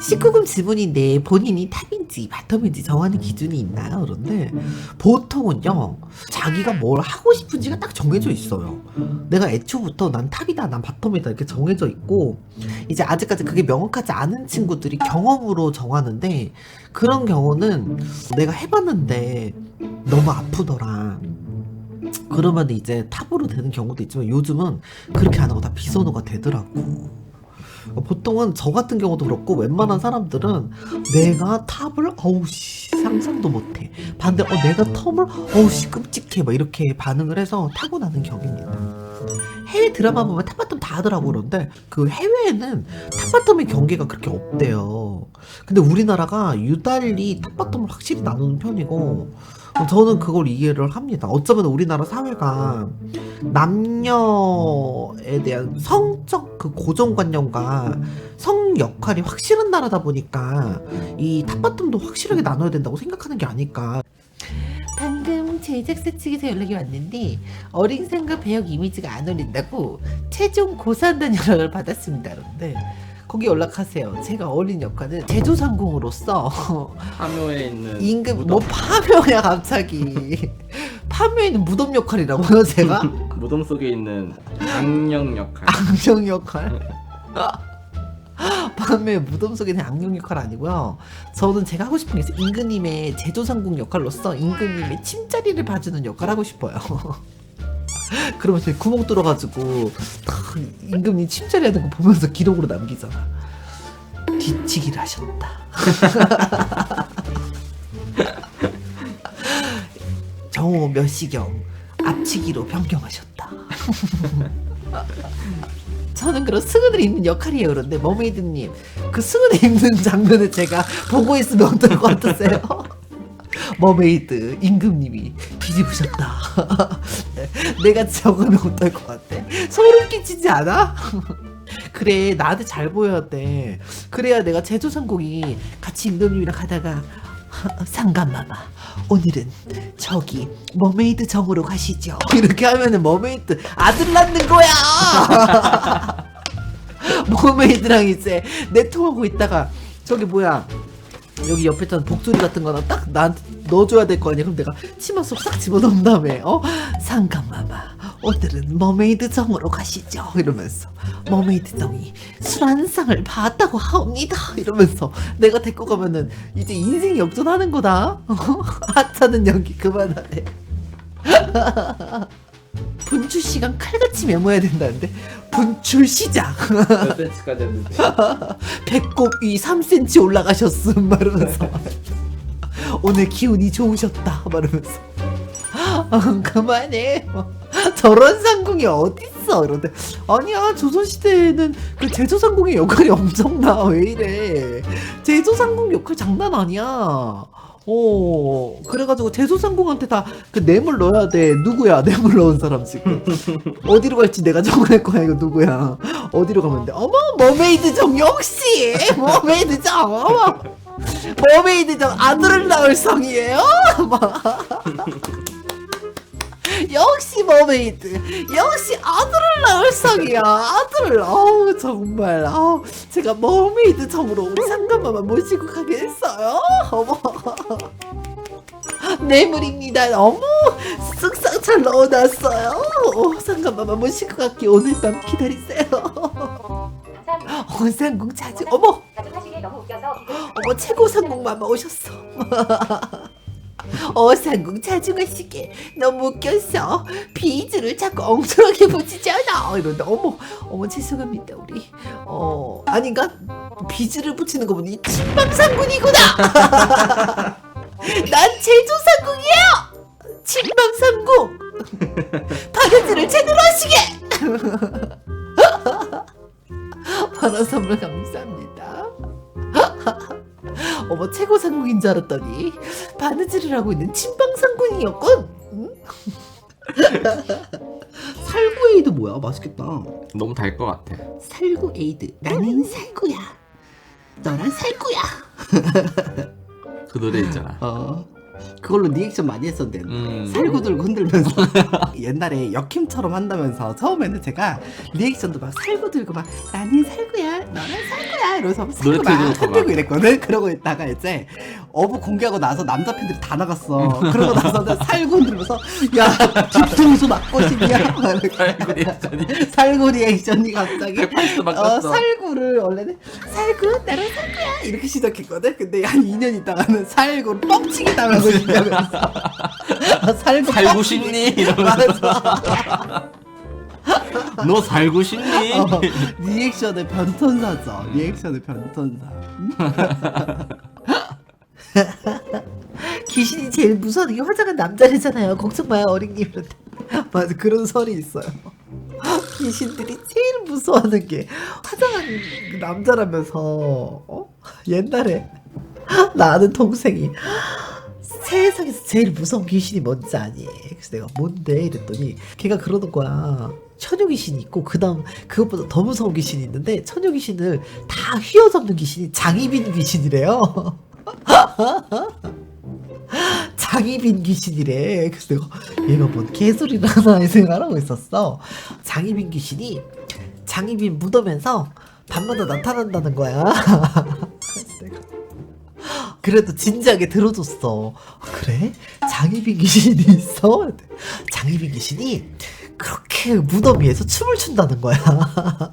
19금 지분인데 본인이 탑인지 바텀인지 정하는 기준이 있나요? 그런데 보통은요 자기가 뭘 하고 싶은지가 딱 정해져 있어요. 내가 애초부터 난 탑이다, 난 바텀이다 이렇게 정해져 있고 이제 아직까지 그게 명확하지 않은 친구들이 경험으로 정하는데 그런 경우는 내가 해봤는데 너무 아프더라. 그러면 이제 탑으로 되는 경우도 있지만 요즘은 그렇게 안 하고 다 비선호가 되더라고. 보통은 저 같은 경우도 그렇고 웬만한 사람들은 내가 탑을 어우씨 상상도 못해. 반대 어 내가 텀을 어우씨 끔찍해. 막 이렇게 반응을 해서 타고나는 격입니다 해외 드라마 보면 탑바텀 다 하더라고 그런데 그 해외에는 탑바텀의 경계가 그렇게 없대요 근데 우리나라가 유달리 탑바텀을 확실히 나누는 편이고 저는 그걸 이해를 합니다 어쩌면 우리나라 사회가 남녀에 대한 성적 그 고정관념과 성 역할이 확실한 나라다 보니까 이 탑바텀도 확실하게 나눠야 된다고 생각하는 게 아닐까. 제작사 측에서 연락이 왔는데 어린 상과 배역 이미지가 안 어울린다고 최종 고사한다는 연락을 받았습니다. 그런데 거기 연락하세요. 제가 어울린 역할은 제조상공으로서 파묘에 있는 임금 뭐 파묘야 갑자기 파묘에 있는 무덤 역할이라고요 제가 무덤 속에 있는 악령 역할. 악령 역할 밤에 무덤 속에 있는 악령 역할 아니고요. 저는 제가 하고 싶은 게 있어요. 임금님의 제조상궁 역할로서 임금님의 침자리를 봐주는 역할 하고 싶어요. 그러면 저 구멍 뚫어가지고 탁 임금님 침자리 하는 거 보면서 기록으로 남기잖아. 뒤치기를 하셨다. 정오 몇 시경 앞치기로 변경하셨다. 저는 그런 승은을 입는 역할이에요. 그런데 머메이드님 그 승은을 입는 장면을 제가 보고 있으면 어떨 것 같으세요? 머메이드 임금님이 뒤집으셨다. 내가 적으면 어떨 것 같아? 소름 끼치지 않아? 그래 나한테 잘 보여야 돼. 그래야 내가 제조상공이 같이 임금님이랑 가다가 상감마마 오늘은 저기 머메이드 정으로 가시죠. 이렇게 하면은 머메이드 아들 낳는 거야! 머메이드랑 이제 내통하고 있다가 저기 뭐야 여기 옆에 있던 복조리 같은 거나 딱 나한테 넣어줘야 될 거 아니야. 그럼 내가 치마 속 싹 집어넣은 다음에 어? 상감마마 오늘은 머메이드 정으로 가시죠. 이러면서 머메이드 정이 술 한 상을 봤다고 하옵니다. 이러면서 내가 데리고 가면은 이제 인생 역전하는 거다. 하찮은 연기 그만하래 분출 시간 칼같이 메모해야 된다는데 분출 시작. 몇 센치까지 했는데. 배꼽 위 3cm 올라가셨음. 말하면서. 오늘 기운이 좋으셨다. 말하면서. 아, 그만해 저런 상궁이 어딨어? 그런데. 아니야 조선시대에는 그 제조상궁의 역할이 엄청나. 왜 이래. 제조상궁 역할 장난 아니야. 어. 그래가지고 제조상궁한테 다 그 뇌물 넣어야 돼. 누구야? 뇌물 넣은 사람 지금. 어디로 갈지 내가 정할 거야. 이거 누구야? 어디로 가면 돼? 어머 머메이드 정 역시! 머메이드 정! 어머! 머메이드 정 아들을 낳을 성이에요? 역시 머메이드. 역시 아들을 낳을 성이야. 아들을 어우 정말. 어우 제가 머메이드 우리 상감마마 모시고 가겠어요? 어머. 뇌물입니다. 어머 쓱싹 잘 넣어놨어요. 어, 상감마마 모시고 갈게 오늘 밤 기다리세요. 원상궁 자주 어머. 어머 최고 상궁 마마 오셨어 어상궁 자중하시게. 너무 웃겼어. 비즈를 자꾸 엉뚱하게 붙이잖아. 이런데 어머 어머 죄송합니다 우리. 어 아닌가? 비즈를 붙이는 거 보니 친방상궁이구나! 난 제조상궁이에요! 친방상궁! 바느질을 제대로 하시게! 바라 선물 감사합니다 어머 최고 상궁인 줄 알았더니 바느질을 하고 있는 친방 상궁이었군. 응? 살구 에이드 뭐야? 맛있겠다. 너무 달 것 같아. 살구 에이드. 나는 살구야. 너랑 살구야. 그 노래 있잖아. 어. 그걸로 리액션 많이 했었는데 음. 살구 들고 흔들면서 옛날에 역힘처럼 한다면서 처음에는 제가 리액션도 막 살구 들고 막 나는 살구야 너는 살구야 이러면서 살구 노래 막 틀어놓고 막. 흔들고 이랬거든 그러고 있다가 이제 어부 공개하고 나서 남자 팬들이 다 나갔어 그러고 나서 는 살구 흔들면서 야 뒤통수 맞고 싶냐 막 이렇게. 살구 리액션이 살구 리액션이 갑자기 180도 어. 살구를 원래는 살구 나랑 살구야 이렇게 시작했거든 근데 한 2년 있다가는 살구를 뻥치기 당하고 있냐면서 아, 살구 살고 뻥치기. 싶니? 이러면서 맞아 너 살고 싶니? 어, 리액션의 변천사죠 리액션의 변천사 음? 귀신이 제일 무서워하는 게 화장한 남자래잖아요. 걱정 마요, 어린님. 맞아 그런 설이 있어요 귀신들이 제일 무서워하는 게 화장한 그 남자라면서 어? 옛날에 나 아는 동생이 세상에서 제일 무서운 귀신이 뭔지 아니? 그래서 내가 뭔데 이랬더니 걔가 그러는 거야. 처녀 귀신이 있고 그다음 그것보다 더 무서운 귀신이 있는데 처녀 귀신을 다 휘어잡는 귀신이 장희빈 귀신이래요. 장희빈 귀신이래. 그래서 내가 얘가 뭔 개소리를 하나 이 생각을 하고 있었어. 장희빈 귀신이 장희빈 묻으면서 밤마다 나타난다는 거야. 그래도 진지하게 들어줬어. 그래? 장희빈 귀신이 있어? 장희빈 귀신이 그렇게 무덤 위에서 춤을 춘다는 거야.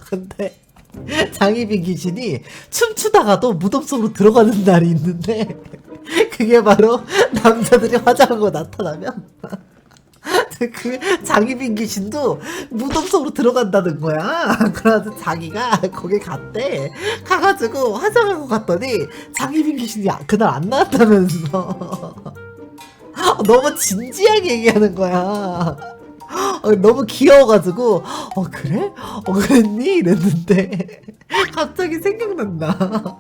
근데 장희빈 귀신이 춤추다가도 무덤 속으로 들어가는 날이 있는데 그게 바로 남자들이 화장하고 나타나면 그 장희빈 귀신도 무덤 속으로 들어간다는 거야. 그래서 자기가 거기 갔대. 가가지고 화장하고 갔더니 장희빈 귀신이 아- 그날 안 나왔다면서. 너무 진지하게 얘기하는 거야. 어, 너무 귀여워가지고 어 그래? 어 그랬니? 이랬는데 갑자기 생각난다.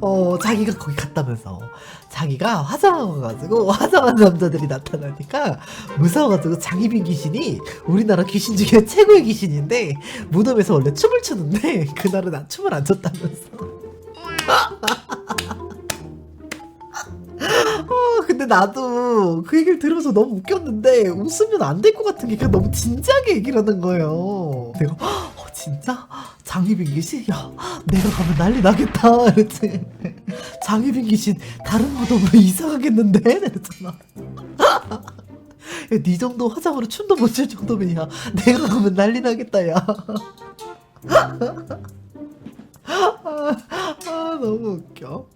어 자기가 거기 갔다면서 자기가 화장하고 가지고 화장한 남자들이 나타나니까 무서워가지고 장희빈 귀신이 우리나라 귀신 중에 최고의 귀신인데 무덤에서 원래 춤을 추는데 그날은 안 춤을 안 췄다면서 근데 나도 그 얘기를 들으면서 너무 웃겼는데 웃으면 안 될 것 같은 게 그냥 너무 진지하게 얘기를 하는 거예요. 내가 어, 진짜 장희빈 귀신? 야 내가 가면 난리 나겠다 이랬지. 장희빈 귀신 다른 이사 가겠는데? 이랬잖아. 야, 네 정도 화장으로 춤도 못 출 정도면 야 내가 가면 난리 나겠다 야. 아, 아 너무 웃겨.